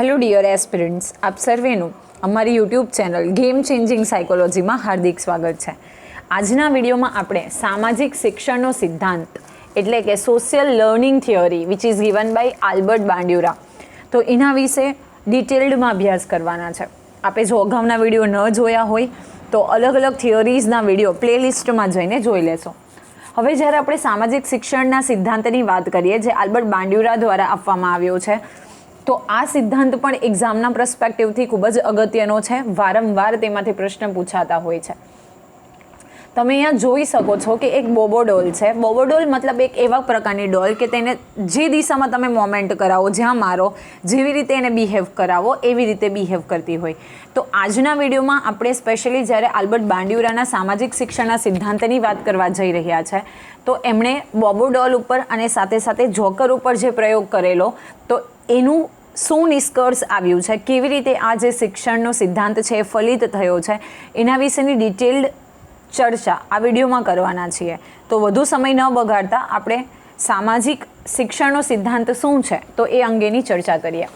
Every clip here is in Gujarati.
હેલો ડિયર એસ્પિરન્ટ્સ આપ સર્વેનું અમારી યુટ્યુબ ચેનલ ગેમ ચેન્જિંગ સાયકોલોજીમાં હાર્દિક સ્વાગત છે. આજના વિડીયોમાં આપણે સામાજિક શિક્ષણનો સિદ્ધાંત, એટલે કે social learning theory which is given by Albert Bandura તો એના વિશે ડિટેલ્ડમાં અભ્યાસ કરવાના છે. આપે જો અગાઉના વીડિયો ન જોયા હોય, તો અલગ અલગ થિયરીઝના વીડિયો પ્લેલિસ્ટમાં જઈને જોઈ લેશો. હવે જ્યારે આપણે સામાજિક શિક્ષણના સિદ્ધાંતની વાત કરીએ, જે આલ્બર્ટ બાંડ્યુરા દ્વારા આપવામાં આવ્યો છે તો આ સિદ્ધાંત પણ એક્ઝામના પ્રસ્પેક્ટિવથી ખૂબ જ અગત્યનો છે. વારંવાર તેમાંથી પ્રશ્ન પૂછાતા હોય છે. તમે અહીંયા જોઈ શકો છો કે એક બોબોડોલ છે. બોબોડોલ મતલબ એક એવા પ્રકારની ડોલ કે તેને જે દિશામાં તમે મોમેન્ટ કરાવો, જ્યાં મારો, જેવી રીતે એને બિહેવ કરાવો, એવી રીતે બિહેવ કરતી હોય. તો આજના વિડીયોમાં આપણે સ્પેશિયલી જ્યારે આલ્બર્ટ બાંડિયુરાના સામાજિક શિક્ષણના સિદ્ધાંતની વાત કરવા જઈ રહ્યા છે, તો એમણે બોબોડોલ ઉપર અને સાથે સાથે જોકર ઉપર જે પ્રયોગ કરેલો, તો એનું શું નિષ્કર્ષ આવ્યું છે. કેવી રીતે આ જે શિક્ષણનો સિદ્ધાંત છે એ ફલિત થયો છે, એના વિશેની ડિટેલ્ડ ચર્ચા આ વિડીયોમાં કરવાના છીએ. તો વધુ સમય ન બગાડતા આપણે સામાજિક શિક્ષણનો સિદ્ધાંત શું છે, તો એ અંગેની ચર્ચા કરીએ.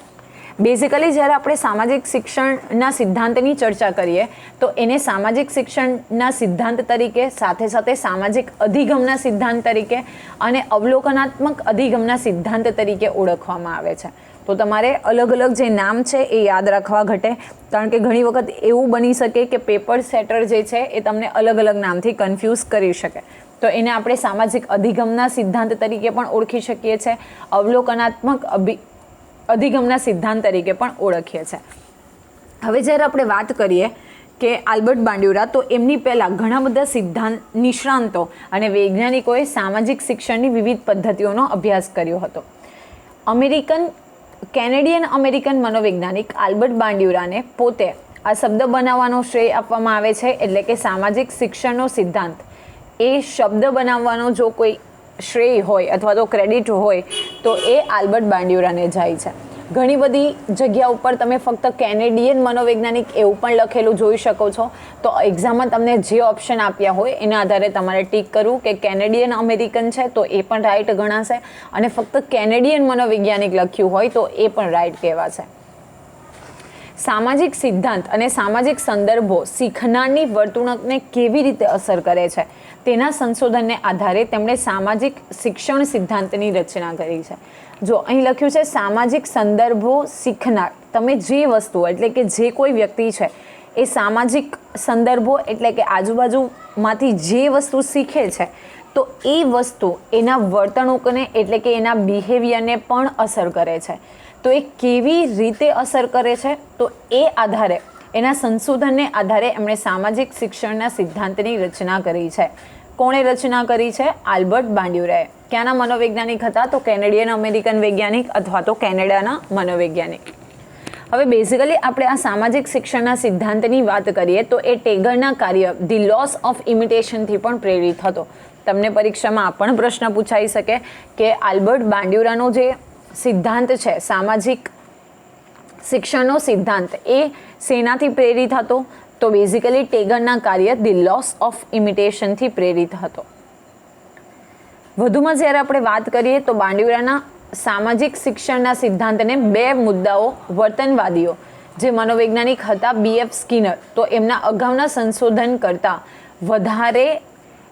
બેઝિકલી જ્યારે આપણે સામાજિક શિક્ષણના સિદ્ધાંતની ચર્ચા કરીએ, તો એને સામાજિક શિક્ષણના સિદ્ધાંત તરીકે, સાથે સાથે સામાજિક અધિગમના સિદ્ધાંત તરીકે અને અવલોકનાત્મક અધિગમના સિદ્ધાંત તરીકે ઓળખવામાં આવે છે. તો તમારે અલગ અલગ જે નામ છે એ યાદ રાખવા ઘટે. કારણ કે ઘણી વખત એવું બની શકે કે પેપર સેટર જે છે એ તમને અલગ અલગ નામથી કન્ફ્યુઝ કરી શકે. તો એને આપણે સામાજિક અધિગમના સિદ્ધાંત તરીકે પણ ઓળખી શકીએ છીએ અવલોકનાત્મક અભિ, અધિગમના સિદ્ધાંત તરીકે પણ ઓળખીએ છીએ હવે જ્યારે આપણે વાત કરીએ કે આલ્બર્ટ બાંડ્યુરા, તો એમની પહેલાં ઘણા બધા સિદ્ધાંત, નિષ્ણાંતો અને વૈજ્ઞાનિકોએ સામાજિક શિક્ષણની વિવિધ પદ્ધતિઓનો અભ્યાસ કર્યો હતો. અમેરિકન કેનેડિયન અમેરિકન મનોવૈજ્ઞાનિક આલ્બર્ટ બાંડ્યુરાને પોતે આ શબ્દ બનાવવાનો શ્રેય આપવામાં આવે છે, એટલે કે સામાજિક શિક્ષણનો સિદ્ધાંત. એ શબ્દ બનાવવાનો જો કોઈ શ્રેય હોય અથવા તો ક્રેડિટ હોય, તો એ આલ્બર્ટ બાંડ્યુરાને જાય છે. ઘણી બધી જગ્યા ઉપર તમે ફક્ત કેનેડિયન મનોવૈજ્ઞાનિક એવું પણ લખેલું જોઈ શકો છો. તો એક્ઝામમાં તમને જે ઓપ્શન આપ્યા હોય, એના આધારે તમારે ટીક કરવું કે કેનેડિયન અમેરિકન છે, તો એ પણ રાઇટ ગણાશે. અને ફક્ત કેનેડિયન મનોવૈજ્ઞાનિક લખ્યું હોય, તો એ પણ રાઇટ કહેવાશે. સામાજિક સિદ્ધાંત અને સામાજિક સંદર્ભો શીખનારની વર્તણૂકને કેવી રીતે અસર કરે છે, તેના સંશોધનને આધારે તેમણે સામાજિક શિક્ષણ સિદ્ધાંતની રચના કરી છે. જો અહીં લખ્યું છે, સામાજિક સંદર્ભો શીખનાર. તમે જે વસ્તુ, એટલે કે જે કોઈ વ્યક્તિ છે, એ સામાજિક સંદર્ભો, એટલે કે આજુબાજુમાંથી જે વસ્તુ શીખે છે, તો એ વસ્તુ એના વર્તણૂકને, એટલે કે એના બિહેવિયરને પણ અસર કરે છે. તો એ કેવી રીતે અસર કરે છે? તો એ આધારે, એના સંશોધનને આધારે એમણે સામાજિક શિક્ષણના સિદ્ધાંતની રચના કરી છે. કોણે રચના કરી છે? આલ્બર્ટ બાંડ્યુરાએ. ક્યાંના મનોવૈજ્ઞાનિક હતા? તો કેનેડિયન અમેરિકન વૈજ્ઞાનિક અથવા તો કેનેડાના મનોવૈજ્ઞાનિક. હવે બેઝિકલી આપણે આ સામાજિક શિક્ષણના સિદ્ધાંતની વાત કરીએ તો એ ટેગરના કાર્ય, ધી લોસ ઓફ ઇમિટેશનથી પણ પ્રેરિત હતો. તમને પરીક્ષામાં આ પણ પ્રશ્ન પૂછાઈ શકે કે આલ્બર્ટ બાંડ્યુરાનો જે સિદ્ધાંત છે, સામાજિક શિક્ષણનો સિદ્ધાંત. એ સેનાથી પ્રેરિત હતો, તો બેઝિકલી ટેગરના કાર્ય ધી લોસ ઓફ ઇમિટેશનથી પ્રેરિત હતો. વધુમાં જ્યારે આપણે વાત કરીએ, તો બાંડ્યુરાના સામાજિક શિક્ષણના સિદ્ધાંતને બે મુદ્દાઓ વર્તનવાદીઓ, જે મનોવૈજ્ઞાનિક હતા બીએફ સ્કિનર તો એમના અગાઉના સંશોધન કરતાં વધારે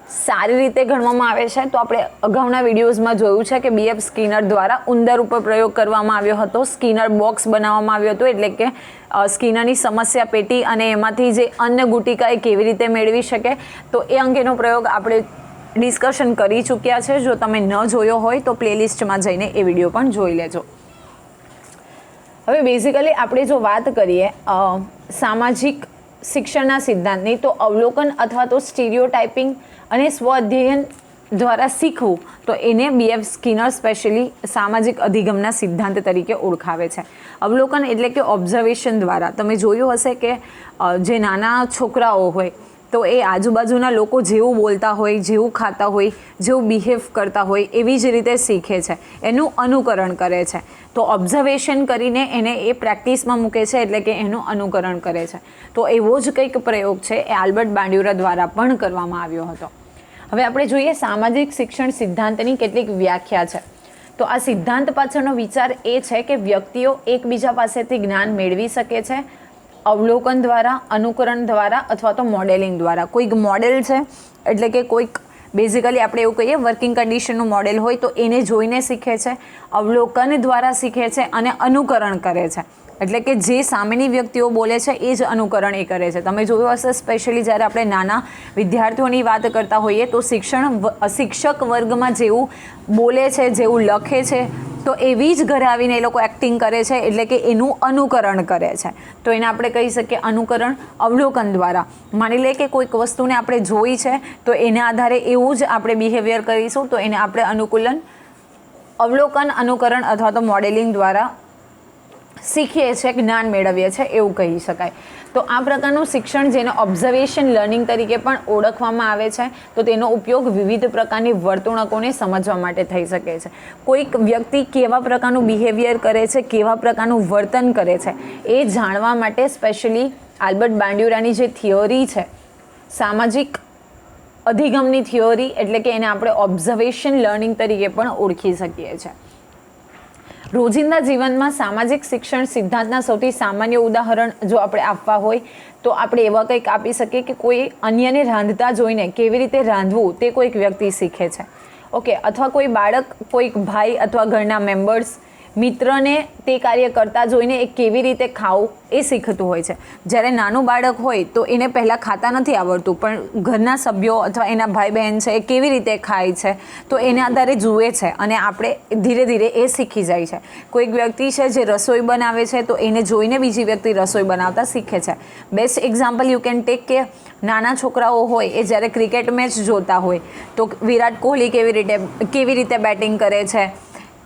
સારી રીતે ગણવામાં આવે છે, તો આપણે અગાઉના વિડીયોઝમાં જોયું છે કે બીએફ સ્કિનર દ્વારા ઉંદર ઉપર પ્રયોગ કરવામાં આવ્યો હતો, સ્કિનર બોક્સ બનાવવામાં આવ્યો હતો, એટલે કે સ્કિનરની સમસ્યા પેટી અને એમાંથી જે અન્ન ગુટિકા એ કેવી રીતે મેળવી શકે, તો એ અંગેનો પ્રયોગ આપણે ડિસ્કશન કરી ચૂક્યા છે. જો તમે ન જોયો હોય, તો પ્લેલિસ્ટમાં જઈને એ વીડિયો પણ જોઈ લેજો. હવે બેઝિકલી આપણે જો વાત કરીએ સામાજિક શિક્ષણના સિદ્ધાંતની, તો અવલોકન અથવા તો સ્ટીરિયોટાઇપિંગ અને સ્વ અધ્યયન દ્વારા શીખવું, તો એને બીએફ સ્કિનર સ્પેશિયલી સામાજિક અધિગમના સિદ્ધાંત તરીકે ઓળખાવે છે. અવલોકન એટલે કે ઓબ્ઝર્વેશન દ્વારા. તમે જોયું હશે કે જે નાના છોકરાઓ હોય, તો એ આજુબાજુના લોકો જેવું બોલતા હોય, જેવું ખાતા હોય, જેવું બિહેવ કરતા હોય, એવી જ રીતે શીખે છે. એનું અનુકરણ કરે છે. તો ઓબ્ઝર્વેશન કરીને એને એ પ્રેક્ટિસમાં મૂકે છે, એટલે કે એનું અનુકરણ કરે છે. તો એવો જ કંઈક પ્રયોગ છે, એ આલ્બર્ટ બાંડ્યુરા દ્વારા પણ કરવામાં આવ્યો હતો. હવે આપણે જોઈએ સામાજિક શિક્ષણ સિદ્ધાંતની કેટલીક વ્યાખ્યા છે. તો આ સિદ્ધાંત પાછળનો વિચાર એ છે કે વ્યક્તિઓ એકબીજા પાસેથી જ્ઞાન મેળવી શકે છે અવલોકન દ્વારા, અનુકરણ દ્વારા અથવા તો મોડેલિંગ દ્વારા. કોઈક મોડેલ છે, એટલે કે કોઈક બેઝિકલી આપણે એવું કહીએ વર્કિંગ કન્ડિશનનું મોડેલ હોય તો એને જોઈને શીખે છે, અવલોકન દ્વારા શીખે છે અને અનુકરણ કરે છે. એટલે કે જે સામેની વ્યક્તિઓ બોલે છે, એ જ અનુકરણ એ કરે છે. તમે જોયું હશે સ્પેશિયલી જ્યારે આપણે નાના વિદ્યાર્થીઓની વાત કરતા હોઈએ, તો શિક્ષણ શિક્ષક વર્ગમાં જેવું બોલે છે, જેવું લખે છે, તો એવી જ ઘરે આવીને એ લોકો એક્ટિંગ કરે છે, એટલે કે એનું અનુકરણ કરે છે. તો એને આપણે કહી શકીએ અનુકરણ અવલોકન દ્વારા. માની લે કે કોઈક વસ્તુને આપણે જોઈ છે, તો એના આધારે એવું જ આપણે બિહેવિયર કરીશું, તો એને આપણે અનુકૂલન, અવલોકન, અનુકરણ અથવા તો મોડેલિંગ દ્વારા શીખીએ છીએ જ્ઞાન મેળવીએ છીએ એવું કહી શકાય. તો આ પ્રકારનું શિક્ષણ જેને ઓબ્ઝર્વેશન લર્નિંગ તરીકે પણ ઓળખવામાં આવે છે, તો તેનો ઉપયોગ વિવિધ પ્રકારની વર્તણૂકોને સમજવા માટે થઈ શકે છે. કોઈક વ્યક્તિ કેવા પ્રકારનું બિહેવિયર કરે છે, કેવા પ્રકારનું વર્તન કરે છે, એ જાણવા માટે સ્પેશિયલી આલ્બર્ટ બાંડ્યુરાની જે થિયોરી છે, સામાજિક અધિગમની થિયોરી એટલે કે એને આપણે ઓબ્ઝર્વેશન લર્નિંગ તરીકે પણ ઓળખી શકીએ છીએ. રોજિંદા જીવનમાં સામાજિક શિક્ષણ સિદ્ધાંતના સૌથી સામાન્ય ઉદાહરણ જો આપણે આપવા હોય, તો આપણે એવા કંઈક આપી શકીએ કે કોઈ અન્યને રાંધતા જોઈને કેવી રીતે રાંધવું તે કોઈક વ્યક્તિ શીખે છે. ઓકે અથવા કોઈ બાળક કોઈક ભાઈ અથવા ઘરના મેમ્બર્સ મિત્રને તે કાર્ય કરતા જોઈને એ કેવી રીતે ખાવું એ શીખતું હોય છે. જ્યારે નાનું બાળક હોય તો એને પહેલાં ખાતા નથી આવડતું, પણ ઘરના સભ્યો અથવા એના ભાઈ બહેન છે એ કેવી રીતે ખાય છે, તો એના આધારે જુએ છે અને આપણે ધીરે ધીરે એ શીખી જાય છે. કોઈક વ્યક્તિ છે જે રસોઈ બનાવે છે તો એને જોઈને બીજી વ્યક્તિ રસોઈ બનાવતા શીખે છે. Best example you can take કે નાના છોકરાઓ હોય એ જ્યારે ક્રિકેટ મેચ જોતા હોય તો વિરાટ કોહલી કેવી રીતે કેવી રીતે બેટિંગ કરે છે,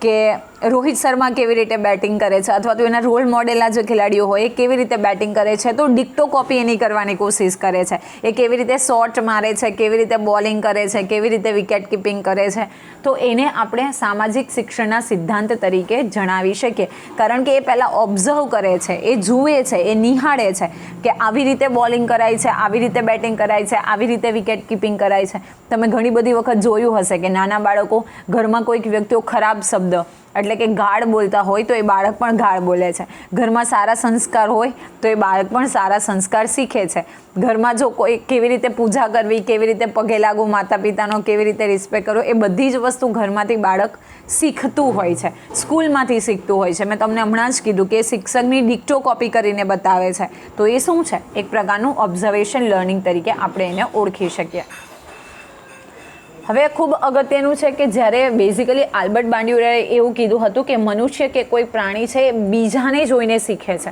કે રોહિત શર્મા કેવી રીતે બેટિંગ કરે છે અથવા તો એના રોલ મોડેલના જે ખેલાડીઓ હોય એ કેવી રીતે બેટિંગ કરે છે? તો ડિક્ટો કોપી એની કરવાની કોશિશ કરે છે. એ કેવી રીતે શોટ મારે છે, કેવી રીતે બોલિંગ કરે છે, કેવી રીતે વિકેટ કીપિંગ કરે છે? તો એને આપણે સામાજિક શિક્ષણના સિદ્ધાંત તરીકે જણાવી શકીએ. કારણ કે એ પહેલાં ઓબ્ઝર્વ કરે છે, એ જુએ છે, એ નિહાળે છે કે આવી રીતે બોલિંગ કરાય છે, આવી રીતે બેટિંગ કરાય છે, આવી રીતે વિકેટ કીપિંગ કરાય છે. તમે ઘણી બધી વખત જોયું હશે કે નાના બાળકો ઘરમાં કોઈક વ્યક્તિઓ ખરાબ શબ્દ એટલે કે ગાળ બોલતા હોય તો એ બાળક પણ ગાળ બોલે છે. ઘરમાં સારા સંસ્કાર હોય તો એ બાળક પણ સારા સંસ્કાર શીખે છે. ઘરમાં જો કોઈ કેવી રીતે પૂજા કરવી, કેવી રીતે પગે લાગવું માતા પિતાનો કેવી રીતે રિસ્પેક્ટ કરવો, એ બધી જ વસ્તુ ઘરમાંથી બાળક શીખતું હોય છે. સ્કૂલમાંથી શીખતું હોય છે. મેં તમને હમણાં જ કીધું કે શિક્ષકની ડિક્ટો કોપી કરીને બતાવે છે. તો એ શું છે? એક પ્રકારનું ઓબ્ઝર્વેશન લર્નિંગ તરીકે આપણે એને ઓળખી શકીએ. હવે ખૂબ અગત્યનું છે કે જ્યારે બેઝિકલી આલ્બર્ટ બાંડિયુરાએ એવું કીધું હતું કે મનુષ્ય કે કોઈ પ્રાણી છે એ બીજાને જોઈને શીખે છે.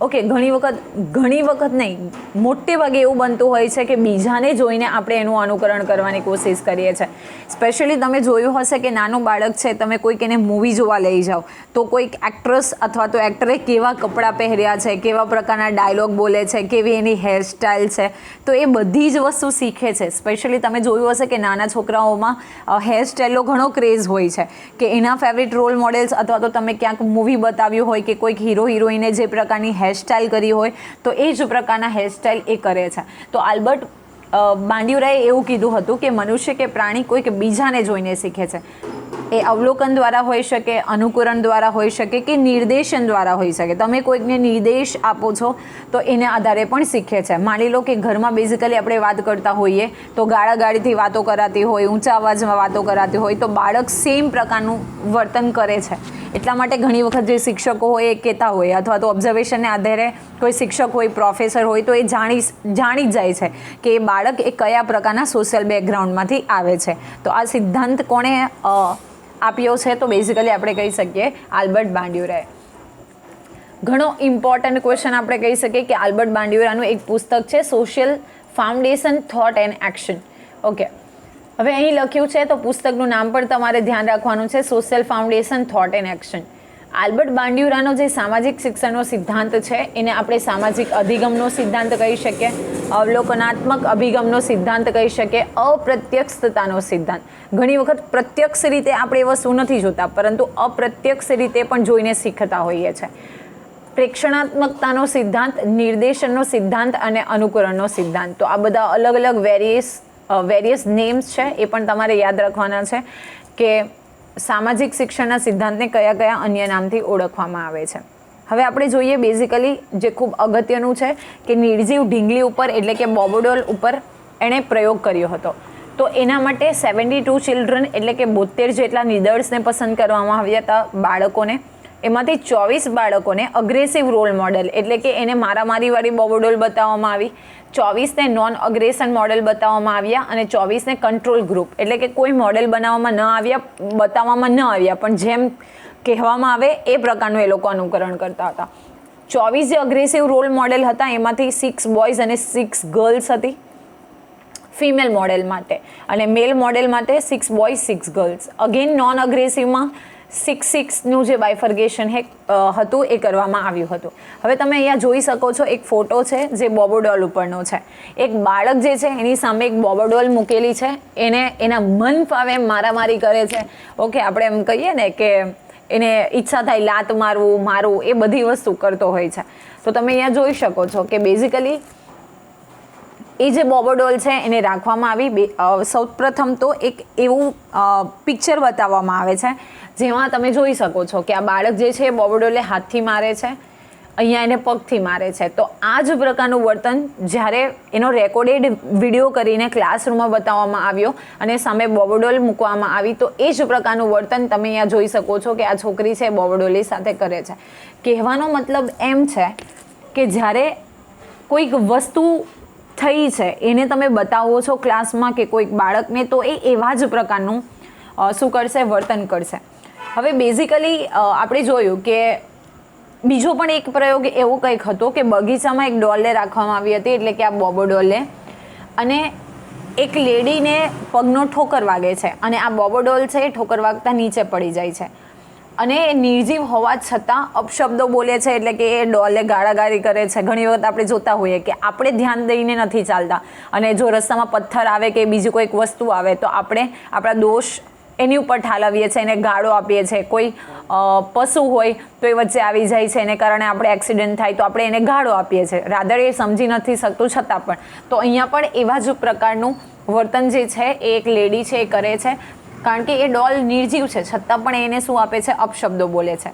ઓકે, ઘણી વખત ઘણી વખત નહીં. મોટે ભાગે એવું બનતું હોય છે કે બીજાને જોઈને આપણે એનું અનુકરણ કરવાની કોશિશ કરીએ છીએ. સ્પેશિયલી તમે જોયું હશે કે નાનું બાળક છે, તમે કોઈક એને મૂવી જોવા લઈ જાઓ. તો કોઈક એક્ટ્રેસ અથવા તો એક્ટરે કેવા કપડાં પહેર્યા છે, કેવા પ્રકારના ડાયલોગ બોલે છે, કેવી એની હેરસ્ટાઇલ છે, તો એ બધી જ વસ્તુ શીખે છે. સ્પેશિયલી તમે જોયું હશે કે નાના છોકરાઓમાં હેરસ્ટાઇલનો ઘણો ક્રેઝ હોય છે. કે એના ફેવરિટ રોલ મોડેલ્સ અથવા તો તમે ક્યાંક મૂવી બતાવ્યું હોય કે કોઈક હીરો હિરોઈને જે પ્રકારની હેરસ્ટાઇલ કરી હોય તો એ જ પ્રકારના હેરસ્ટાઇલ એ કરે છે. તો આલ્બર્ટ અ, બાંડિયુરાએ એવું કીધું હતું કે મનુષ્ય કે પ્રાણી કોઈક બીજાને જોઈને શીખે છે. એ અવલોકન દ્વારા હોઈ શકે અનુકરણ દ્વારા હોઈ શકે કે નિર્દેશન દ્વારા હોઈ શકે. તમે કોઈકને નિર્દેશ આપો છો તો એને આધારે પણ શીખે છે. માની લો કે ઘરમાં બેઝિકલી આપણે વાત કરતા હોઈએ તો ગાળાગાળીથી વાતો કરાતી હોય ઊંચા અવાજમાં વાતો કરાતી હોય તો બાળક સેમ પ્રકારનું વર્તન કરે છે. એટલા માટે ઘણી વખત જે શિક્ષકો હોય એ કહેતા હોય અથવા તો ઓબ્ઝર્વેશનને આધારે કોઈ શિક્ષક હોય પ્રોફેસર હોય તો એ જાણી જાણી જાય છે કે એ બાળક એ કયા પ્રકારના સોશિયલ બેકગ્રાઉન્ડમાંથી આવે છે? તો આ સિદ્ધાંત કોણે આપ્યો છે? તો બેઝિકલી આપણે કહી શકીએ આલ્બર્ટ બાંડ્યુરાએ ઘણો ઇમ્પોર્ટન્ટ ક્વેશ્ચન આપણે કહી શકીએ કે આલ્બર્ટ બાંડ્યુરાનું એક પુસ્તક છે social foundation thought and action okay હવે અહીં લખ્યું છે, તો પુસ્તકનું નામ પણ તમારે ધ્યાન રાખવાનું છે social foundation thought and action Albert બાંડિયુરાનો જે સામાજિક શિક્ષણનો સિદ્ધાંત છે, એને આપણે સામાજિક અધિગમનો સિદ્ધાંત કહી શકીએ, અવલોકનાત્મક અભિગમનો સિદ્ધાંત કહી શકીએ, અપ્રત્યક્ષતાનો સિદ્ધાંત. ઘણી વખત પ્રત્યક્ષ રીતે આપણે એ વસ્તુ નથી જોતા, પરંતુ અપ્રત્યક્ષ રીતે પણ જોઈને શીખતા હોઈએ છીએ પ્રેક્ષણાત્મકતાનો સિદ્ધાંત, નિર્દેશનનો સિદ્ધાંત અને અનુકરણનો સિદ્ધાંત. તો આ બધા અલગ અલગ વેરિયસ વેરિયસ નેમ્સ છે, એ પણ તમારે યાદ રાખવાના છે કે સામાજિક શિક્ષણના સિદ્ધાંતને કયા કયા અન્ય નામથી ઓળખવામાં આવે છે? હવે આપણે જોઈએ બેઝિકલી જે ખૂબ અગત્યનું છે કે નિર્જીવ ઢીંગલી ઉપર એટલે કે બોબોડોલ ઉપર એણે પ્રયોગ કર્યો હતો. તો એના માટે સેવન્ટી ટુ ચિલ્ડ્રન એટલે કે બોતેર જેટલા નિદર્શને પસંદ કરવામાં આવ્યા હતા બાળકોને. એમાંથી ચોવીસ બાળકોને અગ્રેસિવ રોલ મોડલ એટલે કે એને મારામારીવાળી બોબોડોલ બતાવવામાં આવી. ચોવીસને નોન અગ્રેસન મોડેલ બતાવવામાં આવ્યા અને ચોવીસને કંટ્રોલ ગ્રુપ એટલે કે કોઈ મોડેલ બનાવવામાં ન આવ્યા, બતાવવામાં ન આવ્યા, પણ જેમ કહેવામાં આવે એ પ્રકારનું એ લોકો અનુકરણ કરતા હતા. ચોવીસ જે અગ્રેસિવ રોલ મોડેલ હતા, એમાંથી સિક્સ બોયઝ અને સિક્સ ગર્લ્સ હતી. ફિમેલ મોડેલ માટે. અને મેલ મોડેલ માટે six boys six girls again non અગ્રેસિવમાં six સિક્સનું જે બાયફર્ગેશન હે હતું, એ કરવામાં આવ્યું હતું. હવે તમે અહીંયા જોઈ શકો છો, એક ફોટો છે જે બોબોડોલ ઉપરનો છે. એક બાળક જે છે, એની સામે એક બોબોડોલ મૂકેલી છે. એને, એના મન ફાવે મારામારી કરે છે. ઓકે, આપણે એમ કહીએ ને કે એને ઈચ્છા થાય લાત મારવું મારવું, એ બધી વસ્તુ કરતો હોય છે. તો તમે અહીંયા જોઈ શકો છો કે બેઝિકલી એ જે બોબોડોલ છે, એને રાખવામાં આવી. બે સૌપ્રથમ તો એક એવું પિક્ચર બતાવવામાં આવે છે જેમાં તમે જોઈ શકો છો કે આ બાળક જે છે બોબોડોલે હાથથી મારે છે, અહીંયા એને પગથી મારે છે. તો આ જ પ્રકારનું વર્તન જ્યારે એનો રેકોર્ડેડ વીડિયો કરીને ક્લાસરૂમમાં બતાવવામાં આવ્યો અને સામે બોબડોલ મૂકવામાં આવી, તો એ જ પ્રકારનું વર્તન તમે અહીંયા જોઈ શકો છો કે આ છોકરી છે બોબડોલી સાથે કરે છે. કહેવાનો મતલબ એમ છે કે જ્યારે કોઈક વસ્તુ થઈ છે, એને તમે બતાવો છો ક્લાસમાં કે કોઈક બાળકને, તો એ એવા જ પ્રકારનું શું કરશે? વર્તન કરશે. હવે બેઝિકલી આપણે જોયું કે બીજો પણ એક પ્રયોગ એવો કંઈક હતો કે બગીચામાં એક ડોલને રાખવામાં આવી હતી, એટલે કે આ બોબો ડોલને. અને એક લેડીને પગનો ઠોકર વાગે છે અને આ બોબો ડોલ છે એ ઠોકર વાગતા નીચે પડી જાય છે. અને એ નિર્જીવ હોવા છતાં અપશબ્દો બોલે છે, એટલે કે એ ડોલે ગાળાગાળી કરે છે. ઘણી વખત આપણે જોતા હોઈએ કે આપણે ધ્યાન દઈને નથી ચાલતા. અને જો રસ્તામાં પથ્થર આવે કે બીજી કોઈક વસ્તુ આવે, તો આપણે આપણા દોષ એની ઉપર ઠાલવીએ છીએ એને ગાળો આપીએ છીએ. કોઈ પશુ હોય તો એ વચ્ચે આવી જાય છે, એને કારણે આપણે એક્સિડન્ટ થાય તો આપણે એને ગાળો આપીએ છીએ. રાદર એ સમજી નથી શકતું છતાં પણ. તો અહીંયા પણ એવા જ પ્રકારનું વર્તન જે છે એ એક લેડી છે એ કરે છે. કારણ કે એ ડોલ નિર્જીવ છે, છતાં પણ એને શું આપે છે? અપશબ્દો બોલે છે.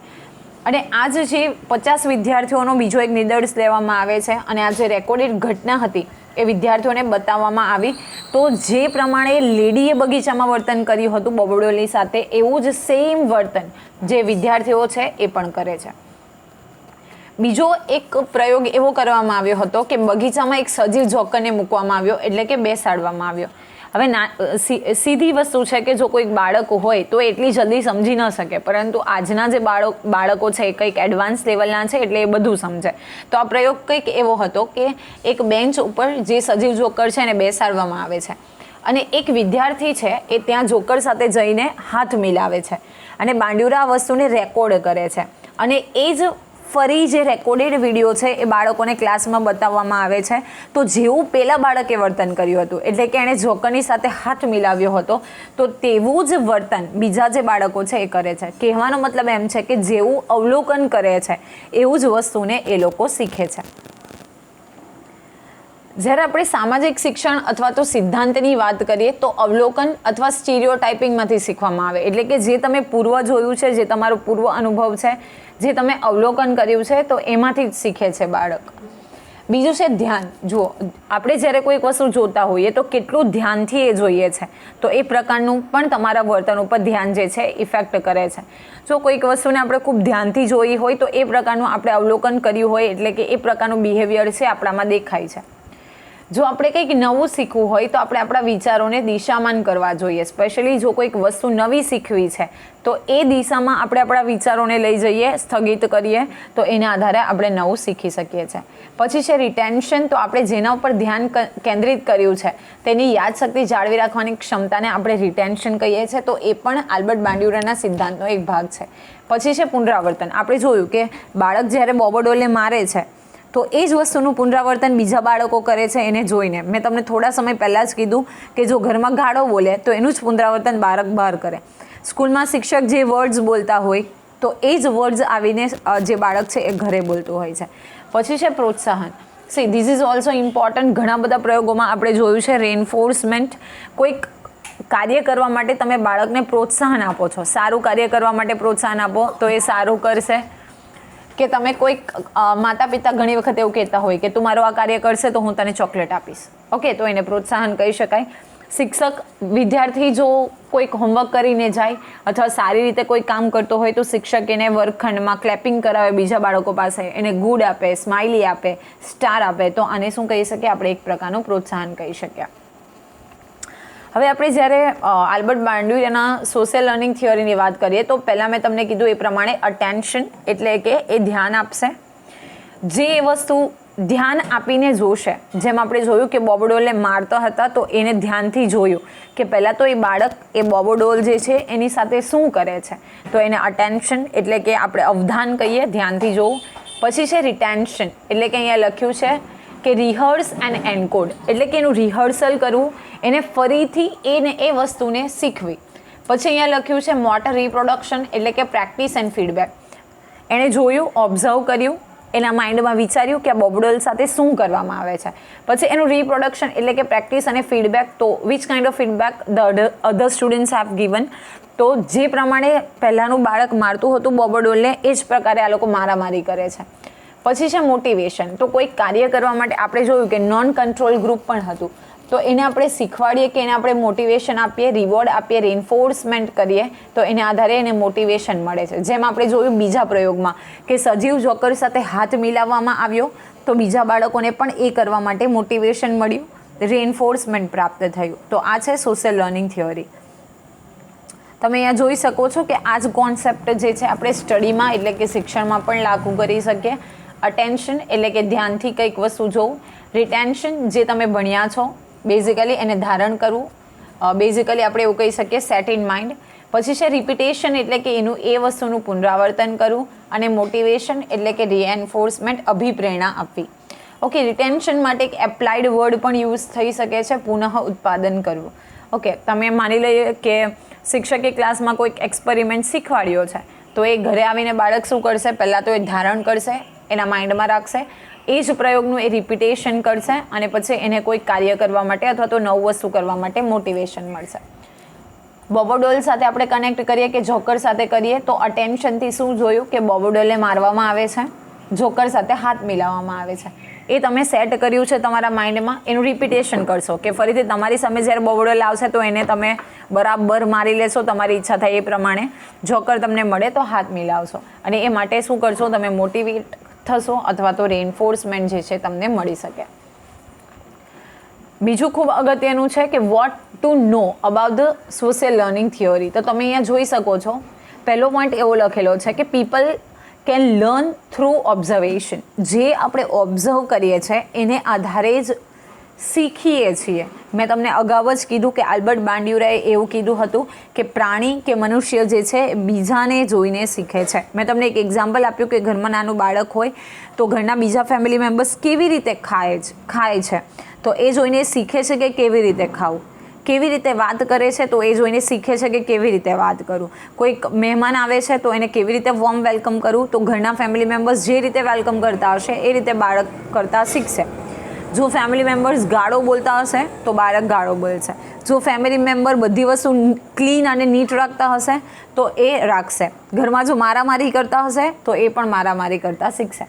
અને આજ જે પચાસ વિદ્યાર્થીઓનો બીજો એક નિદર્શ લેવામાં આવે છે અને આ જે રેકોર્ડેડ ઘટના હતી એ વિદ્યાર્થીઓને બતાવવામાં આવી. તો જે પ્રમાણે લેડીએ બગીચામાં વર્તન કર્યું હતું બબડોલી સાથે, એવું જ સેમ વર્તન જે વિદ્યાર્થીઓ છે એ પણ કરે છે. બીજો એક પ્રયોગ એવો કરવામાં આવ્યો હતો કે બગીચામાં એક સજીવ જોકરને મૂકવામાં આવ્યો, એટલે કે બેસાડવામાં આવ્યો. હવે ના સીધી વસ્તુ છે કે જો કોઈક બાળક હોય તો એટલી જલ્દી સમજી ન શકે, પરંતુ આજના જે બાળક બાળકો છે એ કંઈક એડવાન્સ લેવલના છે એટલે એ બધું સમજે. તો આ પ્રયોગ કંઈક એવો હતો કે એક બેન્ચ ઉપર જે સજીવ જોકર છે એને બેસાડવામાં આવે છે. અને એક વિદ્યાર્થી છે એ ત્યાં જોકર સાથે જઈને હાથ મિલાવે છે અને બાંડુરા આ વસ્તુને રેકોર્ડ કરે છે. અને એ જ ફરી જે રેકોર્ડેડ વીડિયો છે એ બાળકોને ક્લાસમાં બતાવવામાં આવે છે. તો જેવું પહેલાં બાળકે વર્તન કર્યું હતું, એટલે કે એણે જોકરની સાથે હાથ મિલાવ્યો હતો, તો તેવું જ વર્તન બીજા જે બાળકો છે એ કરે છે. કહેવાનો મતલબ એમ છે કે જેવું અવલોકન કરે છે, એવું જ વસ્તુને એ લોકો શીખે છે. જ્યારે આપણે સામાજિક શિક્ષણ અથવા તો સિદ્ધાંતની વાત કરીએ તો અવલોકન અથવા સ્ટીરિયો ટાઈપિંગમાંથી શીખવામાં આવે. એટલે કે જે તમે પૂર્વ જોયું છે, જે તમારો પૂર્વ અનુભવ છે, જે તમે અવલોકન કર્યું છે, તો એમાંથી જ શીખે છે બાળક. બીજું છે ધ્યાન. જુઓ, આપણે જ્યારે કોઈક વસ્તુ જોતા હોઈએ તો કેટલું ધ્યાનથી એ જોઈએ છે. તો એ પ્રકારનું પણ તમારા વર્તન ઉપર ધ્યાન જે છે ઇફેક્ટ કરે છે. જો કોઈક વસ્તુને આપણે ખૂબ ધ્યાનથી જોઈ હોય તો એ પ્રકારનું આપણે અવલોકન કર્યું હોય એટલે કે એ પ્રકારનું બિહેવિયર છે, આપણામાં દેખાય છે. જો આપણે કંઈક નવું શીખવું હોય તો આપણે આપણા વિચારોને દિશામાન કરવા જોઈએ. સ્પેશિયલી જો કોઈક વસ્તુ નવી શીખવી છે, તો એ દિશામાં આપણે આપણા વિચારોને લઈ જઈએ, સ્થગિત કરીએ, તો એના આધારે આપણે નવું શીખી શકીએ છીએ પછી છે રિટેન્શન તો આપણે જેના ઉપર ધ્યાન કેન્દ્રિત કર્યું છે, તેની યાદશક્તિ જાળવી રાખવાની ક્ષમતાને આપણે રિટેન્શન કહીએ છીએ તો એ પણ આલ્બર્ટ બાંડ્યુરાના સિદ્ધાંતનો એક ભાગ છે. પછી છે પુનરાવર્તન. આપણે જોયું કે બાળક જ્યારે બોબોડોલે મારે છે તો એ જ વસ્તુનું પુનરાવર્તન બીજા બાળકો કરે છે એને જોઈને. મેં તમને થોડા સમય પહેલાં જ કીધું કે જો ઘરમાં ગાળો બોલે, તો એનું જ પુનરાવર્તન બાળક બહાર કરે. સ્કૂલમાં શિક્ષક જે વર્ડ્સ બોલતા હોય, તો એ જ વર્ડ્સ આવીને જે બાળક છે એ ઘરે બોલતું હોય છે. પછી છે પ્રોત્સાહન. See this is also important ઘણા બધા પ્રયોગોમાં આપણે જોયું છે રેન્ફોર્સમેન્ટ કોઈક કાર્ય કરવા માટે તમે બાળકને પ્રોત્સાહન આપો છો. સારું કાર્ય કરવા માટે પ્રોત્સાહન આપો, તો એ સારું કરશે. કે તમે કોઈક માતા પિતા ઘણી વખત એવું કહેતા હોય કે તું મારો આ કાર્ય કરશે તો હું તને ચોકલેટ આપીશ. ઓકે, તો એને પ્રોત્સાહન કહી શકાય. શિક્ષક, વિદ્યાર્થી જો કોઈક હોમવર્ક કરીને જાય અથવા સારી રીતે કોઈ કામ કરતો હોય તો શિક્ષક એને વર્ગખંડમાં ક્લેપિંગ કરાવે, બીજા બાળકો પાસે એને ગુડ આપે સ્માઇલી આપે સ્ટાર આપે, તો આને શું કહી શકીએ? આપણે એક પ્રકારનું પ્રોત્સાહન કહી શકીએ. હવે આપણે જ્યારે આલ્બર્ટ એના સોશિયલ લર્નિંગ થિયરીની વાત કરીએ, તો પહેલાં મેં તમને કીધું એ પ્રમાણે અટેન્શન એટલે કે એ ધ્યાન આપશે. જે એ વસ્તુ ધ્યાન આપીને જોશે, જેમ આપણે જોયું કે બોબોડોલને મારતા હતા, તો એને ધ્યાનથી જોયું કે પહેલાં તો એ બાળક, એ બોબોડોલ જે છે, એની સાથે શું કરે છે? તો એને અટેન્શન એટલે કે આપણે અવધાન કહીએ, ધ્યાનથી જોવું. પછી છે રિટેન્શન એટલે કે અહીંયા લખ્યું છે કે રિહર્સ એન્ડ એન્કોડ એટલે કે એનું રિહર્સલ કરવું, એને ફરીથી એને એ વસ્તુને શીખવી. પછી અહીંયા લખ્યું છે મોટર રિપ્રોડક્શન એટલે કે પ્રેક્ટિસ એન્ડ ફીડબેક એણે જોયું ઓબ્ઝર્વ કર્યું, એના માઇન્ડમાં વિચાર્યું કે આ બોબડોલ સાથે શું કરવામાં આવે છે. પછી એનું રિપ્રોડક્શન એટલે કે પ્રેક્ટિસ અને ફીડબેક તો which kind of feedback the other students have given તો જે પ્રમાણે પહેલાંનું બાળક મારતું હતું બોબડોલને, એ જ પ્રકારે આ લોકો મારામારી કરે છે. પછી છે મોટિવેશન તો કોઈક કાર્ય કરવા માટે આપણે જોયું કે નોન કંટ્રોલ ગ્રુપ પણ હતું. તો એને આપણે શીખવાડીએ કે એને આપણે મોટિવેશન આપીએ રિવોર્ડ આપીએ રિન્ફોર્સમેન્ટ કરીએ, તો એને આધારે એને મોટિવેશન મળે છે. જેમ આપણે જોયું બીજા પ્રયોગમાં કે સજીવ જોકર સાથે હાથ મિલાવવામાં આવ્યો, તો બીજા બાળકોને પણ એ કરવા માટે મોટિવેશન મળ્યું રિએન્ફોર્સમેન્ટ પ્રાપ્ત થયું. તો આ છે સોશિયલ લર્નિંગ થિયોરી તમે અહીંયા જોઈ શકો છો કે આ જ કોન્સેપ્ટ જે છે, આપણે સ્ટડીમાં એટલે કે શિક્ષણમાં પણ લાગુ કરી શકીએ. અટેન્શન એટલે કે ધ્યાનથી કંઈક વસ્તુ જોવું. રિટેન્શન જે તમે ભણ્યા છો બેઝિકલી એને ધારણ કરવું. બેઝિકલી આપણે એવું કહી શકીએ સેટ ઇન માઇન્ડ પછી છે રિપીટેશન એટલે કે એનું, એ વસ્તુનું પુનરાવર્તન કરવું અને મોટિવેશન એટલે કે રિએન્ફોર્સમેન્ટ અભિપ્રેરણા આપવી. ઓકે રિટેન્શન માટે એક એપ્લાઇડ વર્ડ પણ યુઝ થઈ શકે છે, પુનઃ ઉત્પાદન કરવું. ઓકે તમે માની લઈએ કે શિક્ષકે ક્લાસમાં કોઈક એક્સપેરિમેન્ટ શીખવાડ્યો છે, તો એ ઘરે આવીને બાળક શું કરશે? પહેલાં તો એ ધારણ કરશે એના માઇન્ડમાં રાખશે. એ જ પ્રયોગનું એ રિપીટેશન કરશે અને પછી એને કોઈક કાર્ય કરવા માટે અથવા તો નવું વસ્તુ કરવા માટે મોટિવેશન મળશે. બોબોડોલ સાથે આપણે કનેક્ટ કરીએ કે જોકર સાથે કરીએ તો અટેન્શનથી શું જોયું? કે બોબોડોલને મારવામાં આવે છે. જોકર સાથે હાથ મિલાવવામાં આવે છે. એ તમે સેટ કર્યું છે તમારા માઇન્ડમાં, એનું રિપીટેશન કરશો કે ફરીથી તમારી સામે જ્યારે બોબોડોલ આવશે તો એને તમે બરાબર મારી લેશો, તમારી ઈચ્છા થાય એ પ્રમાણે. જોકર તમને મળે તો હાથ મિલાવશો. અને એ માટે શું કરશો? તમે મોટિવેટ થશો અથવા તો રેઇન્ફોર્સમેન્ટ જે છે તમને મળી શકે. બીજું ખૂબ અગત્યનું છે કે what to know about the social learning theory તો તમે અહીંયા જોઈ શકો છો. પહેલો પોઈન્ટ એવો લખેલો છે કે people can learn through observation જે આપણે ઓબ્ઝર્વ કરીએ છીએ, એને આધારે જ શીખીએ છીએ. મેં તમને અગાઉ જ કીધું કે આલ્બર્ટ બાંડ્યુરાએ એવું કીધું હતું કે પ્રાણી કે મનુષ્ય જે છે બીજાને જોઈને શીખે છે. મેં તમને એક એક્ઝામ્પલ આપ્યું કે ઘરમાં નાનું બાળક હોય તો ઘરના બીજા ફેમિલી મેમ્બર્સ કેવી રીતે ખાય ખાય છે? તો એ જોઈને શીખે છે કે કેવી રીતે ખાવું. કેવી રીતે વાત કરે છે તો એ જોઈને શીખે છે કે કેવી રીતે વાત કરું. કોઈક મહેમાન આવે છે તો એને કેવી રીતે વોર્મ વેલકમ કરું તો ઘરના ફેમિલી મેમ્બર્સ જે રીતે વેલકમ કરતા હશે, એ રીતે બાળક કરતાં શીખશે. જો ફેમિલી મેમ્બર્સ ગાળો બોલતા હશે, તો બાળક ગાળો બોલશે. જો ફેમિલી મેમ્બર બધી વસ્તુ ક્લીન અને નીટ રાખતા હશે, તો એ રાખશે. ઘરમાં જો મારામારી કરતા હશે, તો એ પણ મારામારી કરતા શીખશે.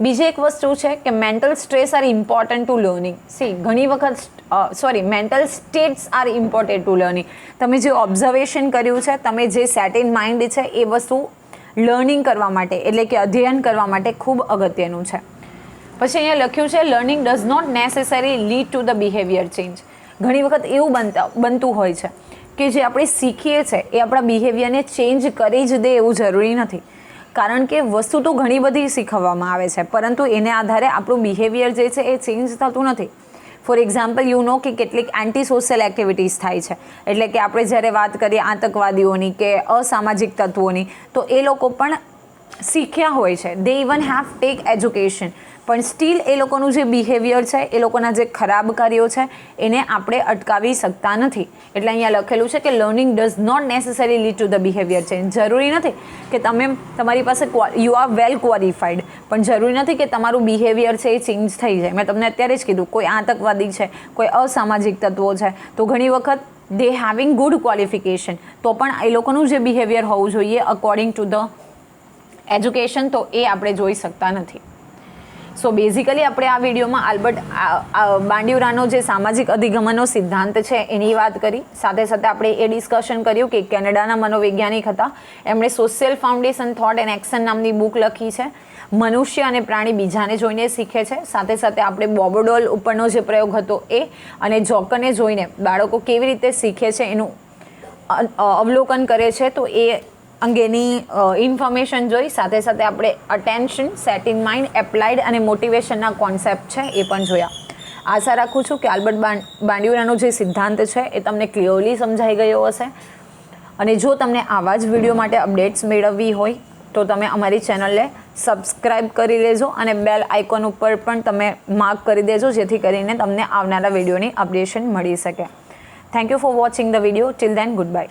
બીજી એક વસ્તુ છે કે mental stress are important to learning see ઘણી વખત sorry mental states are important to learning તમે જે ઓબ્ઝર્વેશન કર્યું છે, તમે જે સેટ ઇન માઇન્ડ છે, એ વસ્તુ લર્નિંગ કરવા માટે, એટલે કે અધ્યયન કરવા માટે ખૂબ અગત્યનું છે. પછી અહીંયા લખ્યું છે learning does not necessary lead to the behaviour change ઘણી વખત એવું બનતા, બનતું હોય છે કે જે આપણે શીખીએ છીએ એ આપણા બિહેવિયરને ચેન્જ કરી જ દે એવું જરૂરી નથી. કારણ કે વસ્તુ તો ઘણી બધી શીખવવામાં આવે છે, પરંતુ એને આધારે આપણું બિહેવિયર જે છે એ ચેન્જ થતું નથી. ફોર એક્ઝામ્પલ યુ નો કે કેટલીક એન્ટી સોશિયલ એક્ટિવિટીઝ થાય છે. એટલે કે આપણે જ્યારે વાત કરીએ આતંકવાદીઓની કે અસામાજિક તત્વોની, તો એ લોકો પણ શીખ્યા હોય છે. They even have take education પણ સ્ટીલ એ લોકોનું જે બિહેવિયર છે, એ લોકોના જે ખરાબ કાર્યો છે, એને આપણે અટકાવી શકતા નથી. એટલે અહીંયા લખેલું છે કે learning does not necessary lead to the behaviour change જરૂરી નથી કે તમે તમારી પાસે યુ આર વેલ ક્વોલિફાઈડ પણ જરૂરી નથી કે તમારું બિહેવિયર છે એ ચેન્જ થઈ જાય. મેં તમને અત્યારે જ કીધું, કોઈ આતંકવાદી છે, કોઈ અસામાજિક તત્વો છે, તો ઘણી વખત દે હેવિંગ ગુડ ક્વોલિફિકેશન તો પણ એ લોકોનું જે બિહેવિયર હોવું જોઈએ અકોર્ડિંગ ટુ ધ એજ્યુકેશન તો એ આપણે જોઈ શકતા નથી. સો બેઝિકલી આપણે આ વિડીયોમાં આલ્બર્ટ બાંડિવરાનો જે સામાજિક અધિગમનનો સિદ્ધાંત છે એની વાત કરી. સાથે સાથે આપણે એ ડિસ્કશન કર્યું કે કેનેડાના મનોવૈજ્ઞાનિક હતા. એમણે social foundation thought and action નામની બુક લખી છે. મનુષ્ય અને પ્રાણી બીજાને જોઈને શીખે છે. સાથે સાથે આપણે બોબોડોલ ઉપરનો જે પ્રયોગ હતો એ અને જોકરને જોઈને બાળકો કેવી રીતે શીખે છે એનું અવલોકન કરે છે. તો એ અંગેની ઇન્ફોર્મેશન જોઈ. સાથે સાથે આપણે attention set in mind applied અને મોટિવેશનના કોન્સેપ્ટ છે એ પણ જોયા. આશા રાખું છું કે આલ્બર્ટ બાં જે સિદ્ધાંત છે એ તમને ક્લિયરલી સમજાઈ ગયો હશે. અને જો તમને આવા જ વીડિયો માટે અપડેટ્સ મેળવવી હોય, તો તમે અમારી ચેનલને સબસ્ક્રાઇબ કરી લેજો અને બેલ આઇકોન ઉપર પણ તમે માર્ક કરી દેજો, જેથી કરીને તમને આવનારા વિડીયોની અપડેશન મળી શકે. Thank you for watching the video till then goodbye